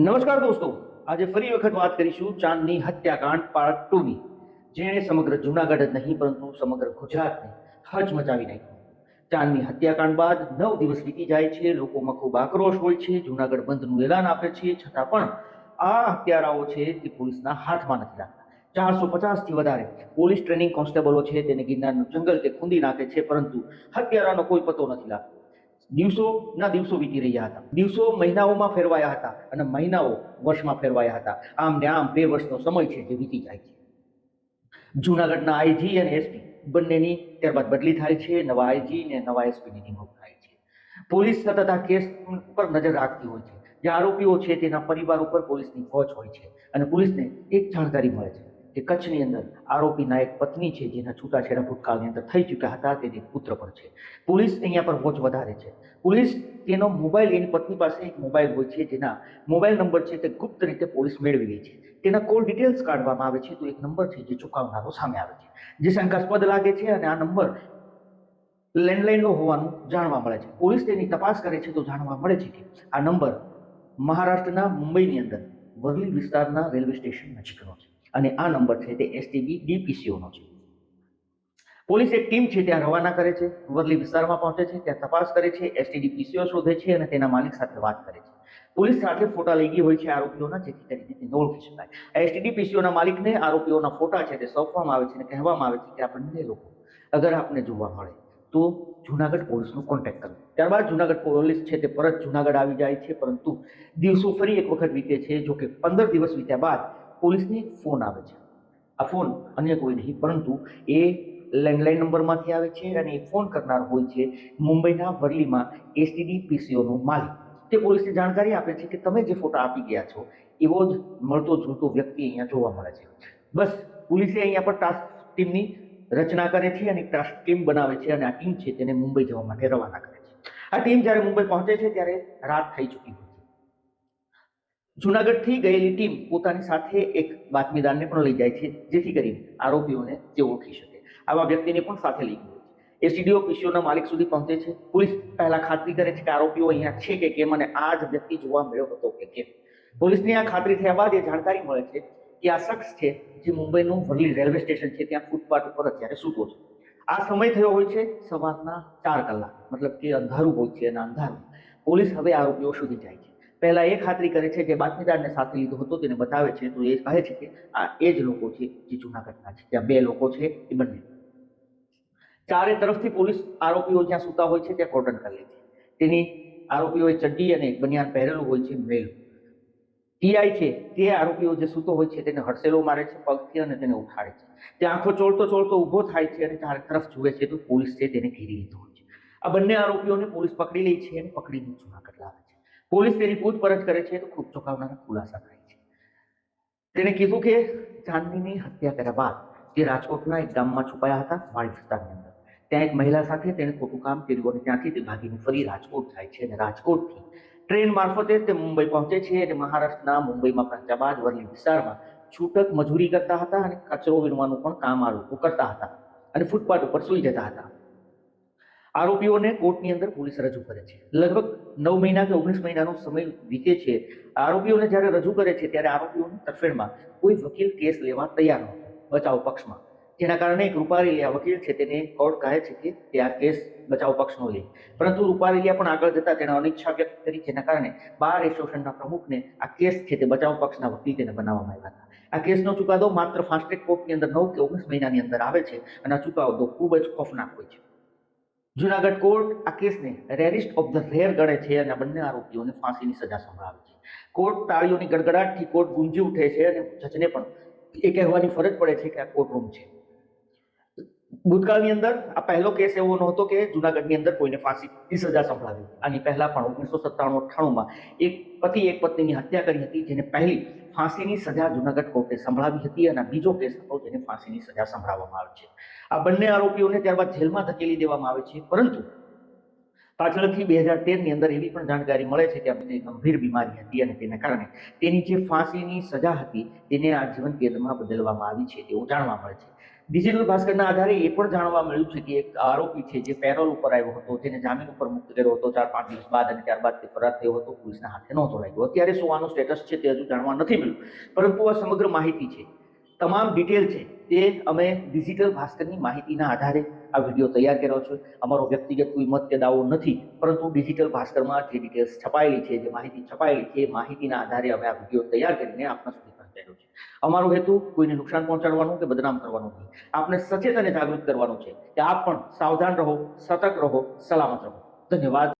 નમસ્કાર દોસ્તો, આજે ફરી વખત વાત કરીશું ચાંદની હત્યાકાંડ પાર્ટ ટુ ની. જેણે સમગ્ર જૂનાગઢ જ નહીં, પરંતુ સમગ્ર ગુજરાતને હચમચાવી નાખ્યું. ચાંદની હત્યાકાંડ બાદ નવ દિવસ વીતી જાય છે, લોકોમાં ખૂબ આક્રોશ હોય છે, જૂનાગઢ બંધનું એલાન આપે છે, છતાં પણ આ હત્યારાઓ છે તે પોલીસના હાથમાં નથી રાખતા. ચારસો પચાસથી વધારે પોલીસ ટ્રેનિંગ કોન્સ્ટેબલો છે, તેને ગિરનારનું જંગલ તે ખૂંદી નાખે છે, પરંતુ હત્યારાનો કોઈ પતો નથી લાગતો. દિવસોના દિવસો વીતી રહ્યા હતા. દિવસો મહિનાઓમાં ફેરવાયા હતા અને મહિનાઓ વર્ષમાં ફેરવાયા હતા. આમ ને આમ બે વર્ષનો સમય છે જે વીતી જાય છે. જૂનાગઢના આઈજી અને એસપી બંનેની ત્યારબાદ બદલી થાય છે, નવા આઈજી ને નવા એસપીની નિમણૂક થાય છે. પોલીસ સતત આ કેસ પર નજર રાખતી હોય છે. જે આરોપીઓ છે તેના પરિવાર ઉપર પોલીસની ફોજ હોય છે અને પોલીસને એક જાણકારી મળે છે. કે કચ્છની અંદર આરોપીના એક પત્ની છે, જેના છૂટાછેડા ભૂતકાળની અંદર થઈ ચૂક્યા હતા તેની પુત્ર પણ છે. પોલીસ અહીંયા પર વોચ વધારે છે. પોલીસ તેનો મોબાઈલ એની પત્ની પાસે એક મોબાઈલ હોય છે, જેના મોબાઈલ નંબર છે તે ગુપ્ત રીતે પોલીસ મેળવી લે છે. તેના કોલ ડિટેલ્સ કાઢવામાં આવે છે, તો એક નંબર છે જે ચૂકવનારો સામે આવે છે. જે શંકાસ્પદ લાગે છે અને આ નંબર લેન્ડલાઇનનો હોવાનું જાણવા મળે છે. પોલીસ તેની તપાસ કરે છે તો જાણવા મળે છે કે આ નંબર મહારાષ્ટ્રના મુંબઈની અંદર વરલી વિસ્તારના રેલવે સ્ટેશન નજીકનો છે. અને આ નંબર છે તે એસટીબી ડીપીસીઓનો છે. પોલીસ એક ટીમ છે, ત્યાં રવાના કરે છે વરલી વિસ્તારમાં પહોંચે છે, ત્યાં તપાસ કરે છે એસટીડી પીસીઓ શોધે છે અને તેના માલિક સાથે વાત કરે છે. પોલીસ સાથે ફોટા લઈ ગઈ હોય છે આરોપીઓના, જેથી કરીને તેને ઓળખી શકાય. એસટીડી પીસીઓના માલિકને આરોપીઓના ફોટા છે તે સોંપવામાં આવે છે અને કહેવામાં આવે છે કે આપણને લોકો અગર આપને જોવા મળે તો જુનાગઢ પોલીસનો કોન્ટેક્ટ કરો. ત્યારબાદ જુનાગઢ પોલીસ છે તે પરત જુનાગઢ આવી જાય છે, પરંતુ દિવસો ફરી એક વખત વીતે છે જો કે પંદર દિવસ વીત્યા બાદ પોલીસને ફોન આવે છે. આ ફોન અન્ય કોઈ નહીં, પરંતુ એ લેન્ડલાઇન નંબરમાંથી આવે છે અને એ ફોન કરનાર હોય છે મુંબઈના વરલીમાં એસટીડી પીસીઓનો માલિક. તે પોલીસને જાણકારી આપે છે કે તમે જે ફોટા આપી ગયા છો, એવો જ મળતો જોતો વ્યક્તિ અહીંયા જોવા મળે છે. બસ, પોલીસે અહીંયા પર ટાસ્ક ટીમની રચના કરે છે અને ટાસ્ક ટીમ બનાવે છે અને આ ટીમ છે તેને મુંબઈ જવા માટે રવાના કરે છે. આ ટીમ જ્યારે મુંબઈ પહોંચે છે ત્યારે રાત થઈ ચૂકી હોય. જુનાગઢથી ગયેલી ટીમ પોતાની સાથે એક બાતમીદારને પણ લઈ જાય છે, જેથી કરીને આરોપીઓને જે ઓળખી શકે. આવા વ્યક્તિને પણ સાથે લઈ ગયો એ સીડીઓ પીસીઓના માલિક સુધી પહોંચે છે. પોલીસ પહેલા ખાતરી કરે છે કે આરોપીઓ અહીંયા છે કે કેમ અને આ જ વ્યક્તિ જોવા મળ્યો હતો કે કેમ. પોલીસની આ ખાતરી થયા બાદ એ જાણકારી મળે છે કે આ શખ્સ છે જે મુંબઈનું વરલી રેલવે સ્ટેશન છે, ત્યાં ફૂટપાથ ઉપર અત્યારે સૂતો છે. આ સમય થયો હોય છે સવારના ચાર કલાક, મતલબ કે અંધારું હોય છે અને અંધારું પોલીસ હવે આરોપીઓ સુધી જાય છે. પહેલા એ ખાતરી કરે છે કે બાતમીદારને સાથે લીધો હતો, તેને બતાવે છે, તો એ કહે છે કે આ એ જ લોકો છે જે જૂનાગઢના છે. ત્યાં બે લોકો છે, એ બંને. ચારે તરફથી પોલીસ આરોપીઓ જ્યાં સૂતા હોય છે, ત્યાં કોટન કરી છે. તેની આરોપીઓએ ચડ્ડી અને બનિયાન પહેરેલું હોય છે, મેલ. ટીઆઈ છે, તે આરોપીઓ જે સૂતો હોય છે, તેને હડસેલો મારે છે, પગથી અને તેને ઉઠાડે છે. તે આંખો ચોળતો ચોળતો ઊભો થાય છે અને ચારે તરફ જુએ છે તો પોલીસ છે તેને ઘેરી લીધો હોય છે. આ બંને આરોપીઓને પોલીસ પકડી લે છે અને પકડીને જુનાગઢ પોલીસ તેની પૂછપરછ કરે છે તો ખૂબ ચોંકાવનારા ખુલાસા થાય છે. તેણે કીધું કે ચાંદનીની હત્યા કર્યા બાદ તે રાજકોટના એક ગામમાં છુપાયા હતા વાડી વિસ્તારની અંદર, ત્યાં એક મહિલા સાથે તેણે ખોટું કામ કર્યું અને ત્યાંથી તે ભાગીને ફરી રાજકોટ જાય છે અને રાજકોટથી ટ્રેન મારફતે તે મુંબઈ પહોંચે છે અને મહારાષ્ટ્રના મુંબઈમાં પહોંચ્યા બાદ વરલી વિસ્તારમાં છૂટક મજૂરી કરતા હતા અને કચરો વીણવાનું પણ કામ આ કરતા હતા અને ફૂટપાથ ઉપર સૂઈ જતા હતા. આરોપીઓને કોર્ટની અંદર પોલીસ રજૂ કરે છે. લગભગ નવ મહિના કે ઓગણીસ મહિનાનો સમય વીતે છે. આરોપીઓને જ્યારે રજૂ કરે છે, ત્યારે આરોપીઓની તરફેણમાં કોઈ વકીલ કેસ લેવા તૈયાર નહોતો. બચાવ પક્ષમાં. જેના કારણે એક રૂપારેલિયા વકીલ છે, તેને કોર્ટ કહે છે કે તે આ કેસ બચાવ પક્ષનો લે. પરંતુ રૂપારેલિયા પણ આગળ જતા તેણે અનિચ્છા વ્યક્ત કરી, જેના કારણે બાર એસોસિએશનના પ્રમુખને આ કેસ છે તે બચાવ પક્ષના વકીલ તેને બનાવવામાં આવ્યા હતા. આ કેસનો ચુકાદો માત્ર ફાસ્ટ ટ્રેક કોર્ટની અંદર નવ કે ઓગણીસ મહિનાની અંદર આવે છે અને આ ચુકાદો ખૂબ જ ખોફનાક હોય છે. જુનાગઢ કોર્ટ આ કેસને રેરિસ્ટ ઓફ ધ રેર ગણે છે અને બંને આરોપીઓને ફાંસીની સજા સંભળાવે છે. કોર્ટ તાળીઓની ગડગડાટથી કોર્ટ ગુંજી ઉઠે છે અને જજને પણ એ કહેવાની ફરજ પડે છે કે આ કોર્ટરૂમ છે. ભૂતકાળની અંદર આ પહેલો કેસ એવો નહોતો કે જુનાગઢની અંદર કોઈને ફાંસીની સજા સંભળાવી આની પહેલા પણ ઓગણીસો સત્તાણું અઠ્ઠાણુંમાં એક પતિ, એક પત્નીની હત્યા કરી હતી, જેને પહેલી ફાંસીની સજા જુનાગઢ કોર્ટે સંભળાવી હતી અને બીજો કેસ હતો જેને ફાંસીની સજા સંભળાવવામાં આવે છે. આ બંને આરોપીઓને ત્યારબાદ જેલમાં ધકેલી દેવામાં આવે છે, પરંતુ પાછળથી બે હજાર તેરની અંદર એવી પણ જાણકારી મળે છે કે આ ગંભીર બીમારી હતી અને તેના કારણે તેની જે ફાંસીની સજા હતી તેને આજીવન કેદમાં બદલવામાં આવી છે, તેવું જાણવા મળે છે. ડિજિટલ ભાસ્કરના આધારે એ પણ જાણવા મળ્યું છે કે એક આરોપી છે જે પેરોલ ઉપર આવ્યો હતો, જેને જામીન ઉપર મુક્ત કર્યો હતો. ચાર, પાંચ દિવસ બાદ અને ત્યારબાદ તે ફરાર થયો હતો. પોલીસના હાથે નહોતો લાગ્યો. અત્યારે શું આનું સ્ટેટસ છે તે હજુ જાણવા નથી મળ્યું. પરંતુ આ સમગ્ર માહિતી છે. તમામ ડિટેલ છે. તે અમે ડિજિટલ ભાસ્કરની માહિતીના આધારે આ વીડિયો તૈયાર કર્યો છે. અમારો વ્યક્તિગત કોઈ મત કે દાવો નથી. પરંતુ ડિજિટલ ભાસ્કરમાં જે ડિટેલ્સ છપાયેલી છે, જે માહિતી છપાયેલી છે, એ માહિતીના આધારે અમે આ વીડિયો તૈયાર કરીને આપણા સુધી પહોંચાડ્યો છે. અમારો હેતુ કોઈને નુકસાન પહોંચાડવાનું કે બદનામ કરવાનું નહીં. આપને સચેત અને જાગૃત કરવાનું છે કે આપ પણ સાવધાન રહો, સતર્ક રહો, સલામત રહો. ધન્યવાદ.